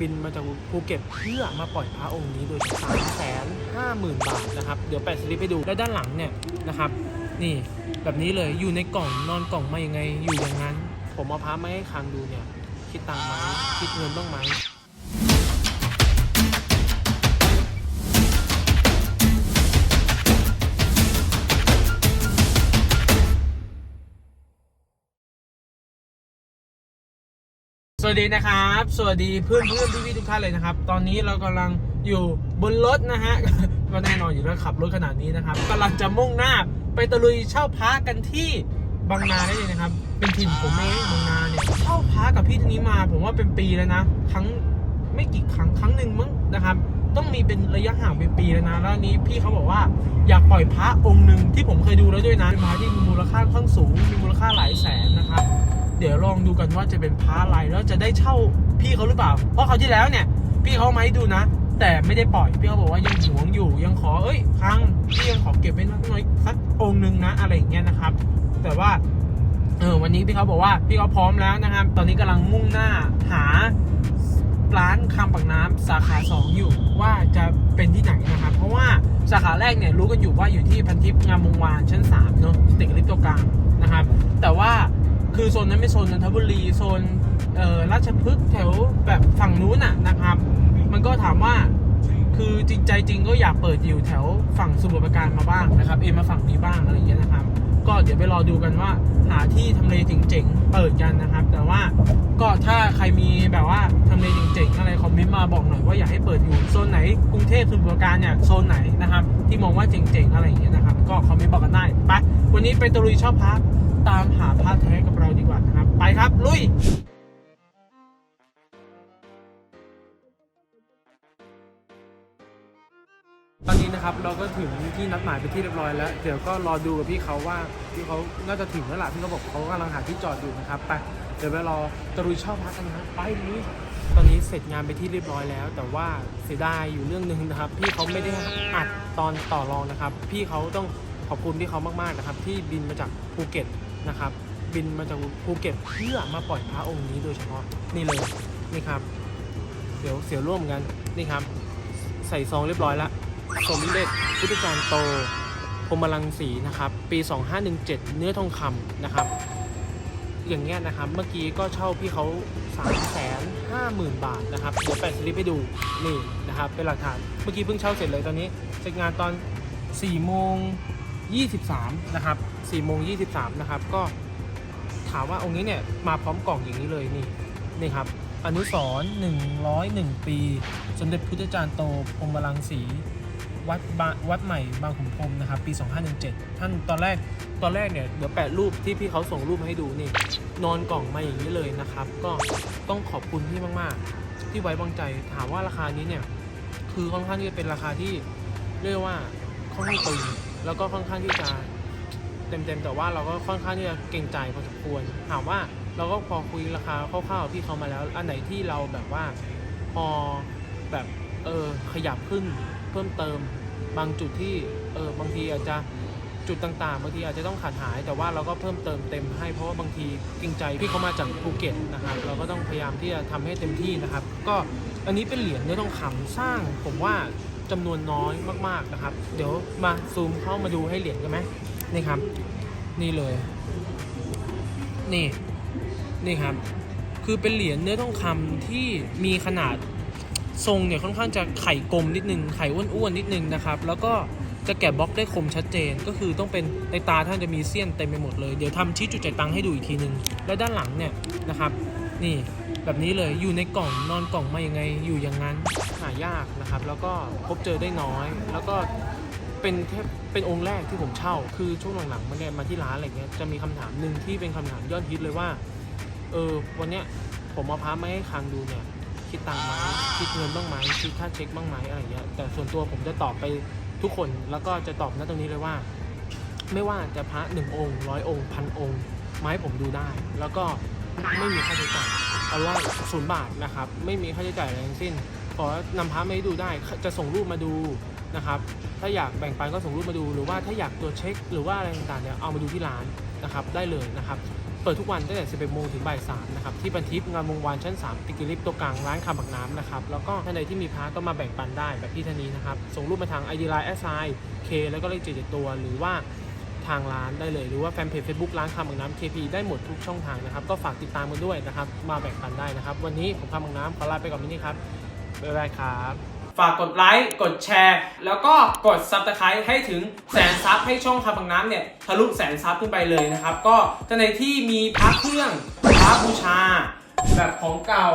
บินมาจากภูเก็ตเพื่อมาปล่อยพระองค์นี้โดยสามแสนห้าหมื่นบาทนะครับเดี๋ยวแปะสลิปให้ดูและด้านหลังเนี่ยนะครับ นี่แบบนี้เลยอยู่ในกล่องนอนกล่องมายังไงอยู่อย่างนั้น ผมเอาพระมาให้คางดูเนี่ยคิดตังค์ไหมคิดเงินบ้างไหม วัสดีนะครับ สวัสดีเพื่อนเพื่อนพี่พี่ๆทุกท่านเลยนะครับ ตอนนี้เรากำลังอยู่บนรถนะฮะ ก็แน่นอนอยู่แล้วขับรถขนาดนี้นะครับกำลังจะมุ่งหน้าไปตะลุยเช่าพระกันที่บางนาได้เลยนะครับ เป็นถิ่นผมเองบางนาเนี่ยเช่าพระกับพี่ท่านนี้มา ผมว่าเป็นปีแล้วนะ ครั้งไม่กี่ครั้งครั้งหนึ่งมั้งนะครับ ต้องมีเป็นระยะห่างเป็นปีแล้วนะแล้วนนี้พี่เขาบอกว่าอยากปล่อยพระองค์หนึ่งที่ผมเคยดูแล้วด้วยนะเป็นพระที่มีมูลค่าค่อนข้างสูงมีมูลค่าหลายแสนนะครับ เดี๋ยวลองดูกันว่าจะเป็นพระอะไรแล้วจะได้เช่าพี่เขาหรือเปล่า เพราะเขาที่แล้วเนี่ย พี่เขามาให้ดูนะ แต่ไม่ได้ปล่อยพี่เขาบอกว่ายังหวงอยู่ ยังขอเอ้ยครั้งพี่ยังขอเก็บไว้น่อยสักองค์หนึ่งนะอะไรอย่างเงี้ยนะครับ แต่ว่าเออวันนี้พี่เขาบอกว่าพี่เขาพร้อมแล้วนะครับ ตอนนี้กำลังมุ่งหน้าหาร้านคำปักน้ำสาขาสองอยู่ว่าจะเป็นที่ไหนนะครับ เพราะว่าสาขาแรกเนี่ยรู้กันอยู่ว่าอยู่ที่พันทิพย์งามวงวานชั้น3เนอะติดลิฟต์ตัวกลางนะครับ แต่ว่า คือโซนนั้นไม่โซนนนทบุรีโซนเอ่อราชพฤกษ์แถวแบบฝั่งนู้นน่ะนะครับ มันก็ถามว่าคือจริงใจจริงก็อยากเปิดอยู่แถวฝั่งสมุทรปราการมาบ้างนะครับ เอ็นมาฝั่งนี้บ้างอะไรอย่างเงี้ยนะครับ ก็เดี๋ยวไปรอดูกันว่าหาที่ทำเลเจ๋งๆเปิดกันนะครับ แต่ว่าก็ถ้าใครมีแบบว่าทำเลเจ๋งๆอะไรคอมเมนต์มาบอกหน่อยว่าอยากให้เปิดอยู่โซนไหนกรุงเทพสมุทรปราการเนี่ยโซนไหนนะครับ ที่มองว่าเจ๋งๆอะไรอย่างเงี้ยนะครับ ก็คอมเมนต์บอกกันได้ไปวันนี้ไปตะลุยชอบพัก ตามหาพระแท้กับเราดีกว่านะครับ ไปครับ ลุยตอนนี้นะครับเราก็ถึงที่นัดหมายไปที่เรียบร้อยแล้ว เดี๋ยวก็รอดูกับพี่เขาว่าพี่เขาน่าจะถึงแล้วล่ะพี่เขาบอกเขากำลังหาที่จอดอยู่นะครับไปเดี๋ยวไปรอตะลุยเช่าพักกันนะไปลุยตอนนี้เสร็จงานไปที่เรียบร้อยแล้ว แต่ว่าเสียดายอยู่เรื่องหนึ่งนะครับ พี่เขาไม่ได้อัดตอนต่อรองนะครับ พี่เขาต้องขอบคุณพี่เขามากๆนะครับ ที่บินมาจากภูเก็ต นะครับ บินมาจากภูเก็ตเพื่อมาปล่อยพระองค์นี้โดยเฉพาะนี่เลยนี่ครับเดี๋ยวเสียวร่วมกันนี่ครับ ใส่ซองเรียบร้อยแล้วสมเด็จพุทธจารย์โตพรมลังสีนะครับ ปี 2517 เนื้อทองคำนะครับ อย่างเงี้ยนะครับ เมื่อกี้ก็เช่าพี่เขา3 5 0 0 0 0 บาทนะครับ เดี๋ยวแปะสลิปให้ดูนี่นะครับ เป็นหลักฐาน เมื่อกี้เพิ่งเช่าเสร็จเลยตอนนี้เสร็จงานตอน4โมง 23 นะครับ4โมง23 นะครับ ก็ถามว่าองค์นี้เนี่ยมาพร้อมกล่องอย่างนี้เลยนี่นี่ครับอนุสรณ์101 ปี สมเด็จพุทธจารย์โตพรหมลังสีวัดวัดใหม่บางขุนพรมนะครับ ปี 2517 ท่านตอนแรกตอนแรกเนี่ยเดี๋ยวแปะรูปที่พี่เขาส่งรูปมาให้ดูนี่ นอนกล่องมาอย่างนี้เลยนะครับ ก็ต้องขอบคุณพี่มาก ๆ ที่ไว้วางใจถามว่าราคานี้เนี่ย คือค่อนข้างที่จะเป็นราคาที่เรียกว่าค่อนข้างตึง แล้วก็ค่อนข้างที่จะเต็มๆแต่ว่าเราก็ค่อนข้างที่จะเก่งใจพอสมควรถามว่าเราก็พอคุยราคาคร่าวๆกับพี่เขามาแล้ว อันไหนที่เราแบบว่าพอแบบเออขยับขึ้นเพิ่มเติม บางจุดที่เออบางทีอาจจะจุดต่างๆ บางทีอาจจะต้องขาดหาย แต่ว่าเราก็เพิ่มเติมเต็มให้เพราะว่าบางทีเกรงใจพี่เขามาจากภูเก็ตนะครับ เราก็ต้องพยายามที่จะทำให้เต็มที่นะครับ ก็อันนี้เป็นเหรียญเนื้อทองคำสร้างผมว่า จำนวนน้อยมากๆนะครับ เดี๋ยวมาซูมเข้ามาดูให้เหรียญกันไหมนี่ครับ นี่เลย นี่ นี่ครับ คือเป็นเหรียญเนื้อทองคำที่มีขนาดทรงเนี่ยค่อนข้างจะไข่กลมนิดนึง ไข่อ้วนๆนิดนึงนะครับ แล้วก็จะแกะบล็อกได้คมชัดเจน ก็คือต้องเป็นในตาท่านจะมีเสี้ยนเต็มไปหมดเลย เดี๋ยวทำชี้จุดจ่ายตังค์ให้ดูอีกทีนึง แล้วด้านหลังเนี่ยนะครับ นี่แบบนี้เลย อยู่ในกล่องนอนกล่องมาอยังไง อยู่อย่างนั้นายากนะครับ แล้วก็พบเจอได้น้อย แล้วก็เป็นแค่เป็นองค์แรกที่ผมเช่า คือช่วงหลังๆมาเนี่ยมาที่ร้านอะไรเงี้ยจะมีคำถามหนึ่งที่เป็นคำถามยอดฮิตเลยว่าเออวันเนี้ยผมเอาพระมาให้คางดูเนี่ยคิดตังค์ไหมคิดเงินบ้างไหมคิดค่าเช็คบ้างไหมอะไรเงี้ยแต่ส่วนตัวผมจะตอบไปทุกคนแล้วก็จะตอบณตรงนี้เลยว่า ไม่ว่าจะพระหนึ่งองค์ร้อยองค์พันองค์มาให้ผมดูได้ แล้วก็ไม่มีค่าใช้จ่ายเอาว่าศูนย์บาทนะครับ ไม่มีค่าใช้จ่ายอะไรทั้งสิ้น ขอนำพระมาให้ดูได้จะส่งรูปมาดูนะครับ ถ้าอยากแบ่งปันก็ส่งรูปมาดู หรือว่าถ้าอยากตัวจเช็ค หรือว่าอะไรต่างๆเนี่ยเอามาดูที่ร้านนะครับได้เลยนะครับเปิดทุกวันตั้งแต่ 11โมงถึงบ่าย3นะครับ ที่บันทิพย์งานวงวานชั้น 3 ติกิลิฟต์ตัวกลางร้านคำบักน้ำนะครับ แล้วก็ท่านใดที่มีพาร์ก็มาแบ่งปันได้แบบพี่ท่านนี้นะครับ ส่งรูปมาทาง ID Line s i K แล้วก็เลขเจ็ดตัว หรือว่าทางร้านได้เลย หรือว่าแฟนเพจ Facebook ร้านคำบักน้ำ KP ได้หมดทุกช่องทางนะครับ ก็ฝากติดตามกันด้วยนะครับ มาแบ่งปันได้นะครับ วันนี้ผมคำบักน้ำขอลาไปก่อนนี้ครับ บ๊ายบายครับ ฝากกดไลค์ กดแชร์ แล้วก็กดซับสไครต์ให้ถึงแสนซับให้ช่องคำบังน้ำเนี่ยทะลุแสนซับขึ้นไปเลยนะครับ ก็ท่าในที่มีพระเครื่องพระบูชา แบบของเก่า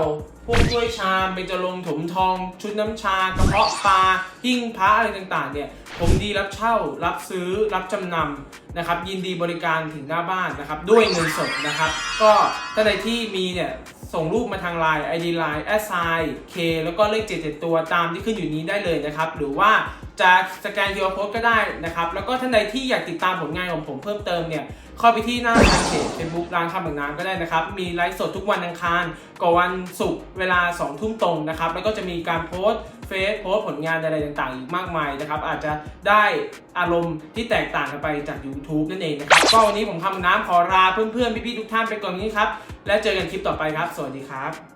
พวกถ้วยชามเบญจรงถมทอง ชุดน้ำชากระเพาะปลาหิ้งพระอะไรต่างๆ เนี่ย ผมดีรับเช่า รับซื้อรับจำนำนะครับ ยินดีบริการถึงหน้าบ้านนะครับ ด้วยเงินสดนะครับ ก็ท่าใดที่มีเนี่ย ส่งรูปมาทางไลน์ ID Line s i K แล้วก็เลข77 ตัวตามที่ขึ้นอยู่นี้ได้เลยนะครับ หรือว่า จะสแกน QR Code ก็ได้นะครับ แล้วก็ท่านใดที่อยากติดตามผลงานของผมเพิ่มเติมเนี่ยเข้าไปที่หน้าทางเพจ Facebook ร้านคำบังน้ำก็ได้นะครับ มีไลฟ์สดทุกวันอังคารกับวันศุกร์เวลา 2 ทุ่มตรงนะครับ แล้วก็จะมีการโพสต์เฟซโพสต์ผลงานอะไรต่างๆ อีกมากมายนะครับ อาจจะได้อารมณ์ที่แตกต่างกันไปจาก YouTube นั่นเองนะครับ ก็วันนี้ผมคำน้ำขอลาเพื่อนๆ พี่ๆ ทุกท่านไปก่อนนี้ครับ แล้วเจอกันคลิปต่อไปครับ สวัสดีครับ